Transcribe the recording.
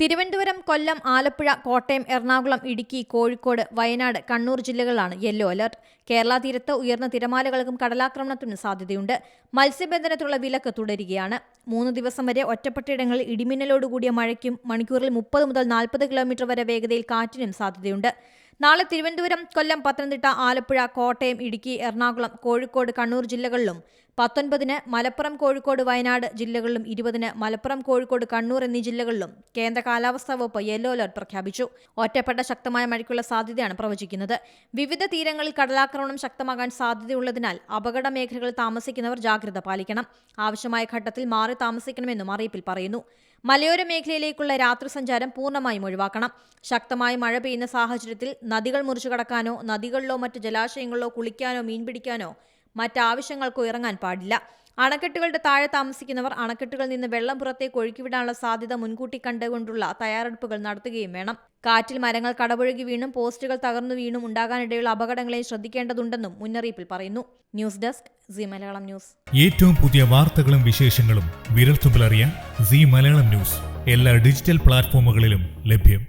തിരുവനന്തപുരം കൊല്ലം ആലപ്പുഴ കോട്ടയം എറണാകുളം ഇടുക്കി കോഴിക്കോട് വയനാട് കണ്ണൂർ ജില്ലകളിലാണ് yellow alert. Kerala തീരത്ത് ഉയർന്ന തിരമാലകൾക്കും കടലാക്രമണത്തിനും സാധ്യതയുണ്ട്. മത്സ്യബന്ധനത്തിലുള്ള വിലക്ക് തുടരുകയാണ്. മൂന്ന് ദിവസം വരെ ഒറ്റപ്പെട്ടയിടങ്ങളിൽ ഇടിമിന്നലോടുകൂടിയ മഴയ്ക്കും മണിക്കൂറിൽ മുപ്പത് മുതൽ നാൽപ്പത് കിലോമീറ്റർ വരെ വേഗതയിൽ കാറ്റിനും സാധ്യതയുണ്ട്. നാളെ തിരുവനന്തപുരം കൊല്ലം പത്തനംതിട്ട ആലപ്പുഴ കോട്ടയം ഇടുക്കി എറണാകുളം കോഴിക്കോട് കണ്ണൂർ ജില്ലകളിലും പത്തൊൻപതിന് മലപ്പുറം കോഴിക്കോട് വയനാട് ജില്ലകളിലും ഇരുപതിന് മലപ്പുറം കോഴിക്കോട് കണ്ണൂർ എന്നീ ജില്ലകളിലും കേന്ദ്ര കാലാവസ്ഥാ വകുപ്പ് യെല്ലോ അലർട്ട് പ്രഖ്യാപിച്ചു. ഒറ്റപ്പെട്ട ശക്തമായ മഴയ്ക്കുള്ള സാധ്യതയാണ് പ്രവചിക്കുന്നത്. വിവിധ തീരങ്ങളിൽ കടലാക്രമണം ശക്തമാകാൻ സാധ്യതയുള്ളതിനാൽ അപകട മേഖലകളിൽ താമസിക്കുന്നവർ ജാഗ്രത പാലിക്കണം. ആവശ്യമായ ഘട്ടത്തിൽ മാറി താമസിക്കണമെന്നും അറിയിപ്പിൽ പറയുന്നു. മലയോര മേഖലയിലേക്കുള്ള രാത്രി സഞ്ചാരം പൂർണമായും ഒഴിവാക്കണം. ശക്തമായ മഴ പെയ്യുന്ന സാഹചര്യത്തിൽ നദികൾ മുറിച്ചു കടക്കാനോ നദികളിലോ മറ്റ് ജലാശയങ്ങളിലോ കുളിക്കാനോ മീൻ പിടിക്കാനോ മറ്റാവശ്യങ്ങൾക്കോ ഇറങ്ങാൻ പാടില്ല. അണക്കെട്ടുകളുടെ താഴെ താമസിക്കുന്നവർ അണക്കെട്ടുകളിൽ നിന്ന് വെള്ളം പുറത്തേക്ക് ഒഴുക്കിവിടാനുള്ള സാധ്യത മുൻകൂട്ടി കണ്ടുകൊണ്ടുള്ള തയ്യാറെടുപ്പുകൾ നടത്തുകയും വേണം. കാറ്റിൽ മരങ്ങൾ കടപുഴകി വീണും പോസ്റ്റുകൾ തകർന്നു വീണും ഉണ്ടാകാനിടയുള്ള അപകടങ്ങളെ ശ്രദ്ധിക്കേണ്ടതുണ്ടെന്നും മുന്നറിയിപ്പിൽ പറയുന്നു. News desk C Malayalam news. ഏറ്റവും പുതിയ വാർത്തകളും വിശേഷങ്ങളും വിരൽത്തുമ്പിലറിയാൻ സി മലയാളം ന്യൂസ്. എല്ലാ ഡിജിറ്റൽ പ്ലാറ്റ്ഫോമുകളിലും ലഭ്യം.